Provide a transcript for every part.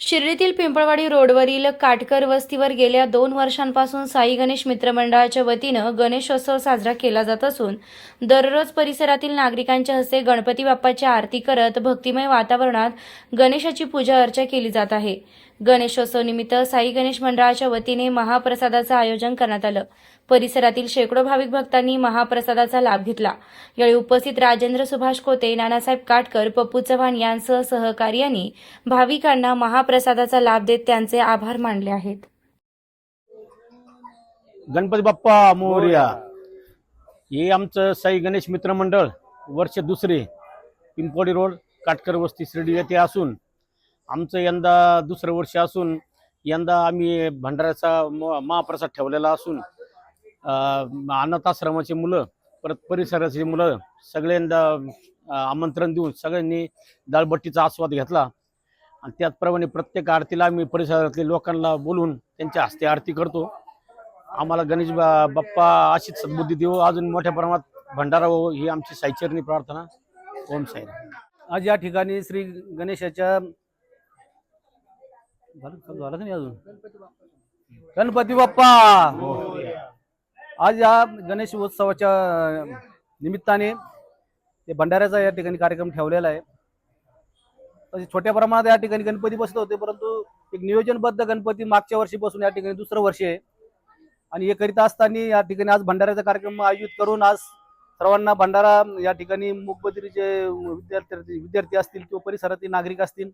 शिर्डीतील पिंपळवाडी रोडवरील काटकर वस्तीवर गेल्या दोन वर्षांपासून साई गणेश मित्रमंडळाच्या वतीनं गणेशोत्सव साजरा केला जात असून दररोज परिसरातील नागरिकांच्या हस्ते गणपती बाप्पाची आरती करत भक्तिमय वातावरणात गणेशाची पूजा अर्चा केली जात आहे. गणेशोत्सव निमित्त साई गणेश मंडळाच्या वतीने महाप्रसादाचं आयोजन करण्यात आलं. परिसरातील शेकडो भाविक भक्तांनी महाप्रसादाचा लाभ घेतला. यावेळी उपस्थित राजेंद्र सुभाष कोते नानासाहेब काटकर पप्पू चव्हाण यांसह सहकार्यांनी भाविकांना महाप्रसादाचा लाभ देत त्यांचे आभार मानले आहेत. गणपती बाप्पा मोर्या. हे आमचं साई गणेश मित्रमंडळ वर्ष दुसरे पिंपोडी रोड काटकर वस्ती शिर्डी येथे असून आमचं यंदा दुसरं वर्ष असून यंदा आम्ही भंडाऱ्याचा म- महाप्रसाद ठेवलेला असून अनाथाश्रमाची मुलं परत परिसराची मुलं सगळ्यांदा आमंत्रण देऊन सगळ्यांनी दाळबट्टीचा आस्वाद घेतला. आणि त्याचप्रमाणे प्रत्येक आरतीला आम्ही परिसरातल्या लोकांना बोलून त्यांच्या हस्ते आरती करतो. आम्हाला गणेश बा- बाप्पा अशीच सद्बुद्धी देऊ अजून मोठ्या प्रमाणात भंडारा हो ही आमची साईचरणी प्रार्थना. ओम साई आज या ठिकाणी श्री गणेशाच्या झालं नाही अजून? गणपती बाप्पा! आज या गणेश उत्सवाच्या निमित्ताने ते भंडाऱ्याचा या ठिकाणी कार्यक्रम ठेवलेला आहे. तसे छोट्या प्रमाणात या ठिकाणी गणपती बसत होते परंतु एक नियोजनबद्ध गणपती मागच्या वर्षी बसून या ठिकाणी दुसरं वर्ष आहे. आणि हे करीत असताना या ठिकाणी आज भंडाऱ्याचा कार्यक्रम आयोजित करून आज सर्वांना भंडारा या ठिकाणी मूकबधिरीचे विद्यार्थी विद्यार्थी असतील किंवा परिसरातील नागरिक असतील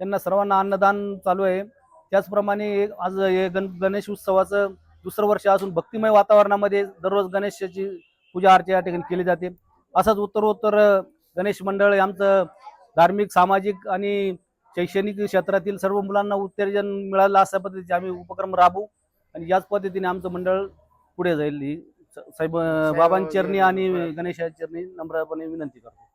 त्यांना सर्वांना अन्नदान चालू आहे. त्याचप्रमाणे आज हे गण गणेश उत्सवाचं दुसरं वर्ष असून भक्तिमय वातावरणामध्ये दररोज गणेशाची पूजा अर्चा या ठिकाणी केली जाते. असंच उत्तरोत्तर गणेश मंडळ हे आमचं धार्मिक सामाजिक आणि शैक्षणिक क्षेत्रातील सर्व मुलांना उत्तेजन मिळालं अशा पद्धतीचे आम्ही उपक्रम राबवू आणि याच पद्धतीने आमचं मंडळ पुढे जाईल. ही साहेब बाबांचरणी आणि गणेशाचरणी नम्रपणे विनंती करतो.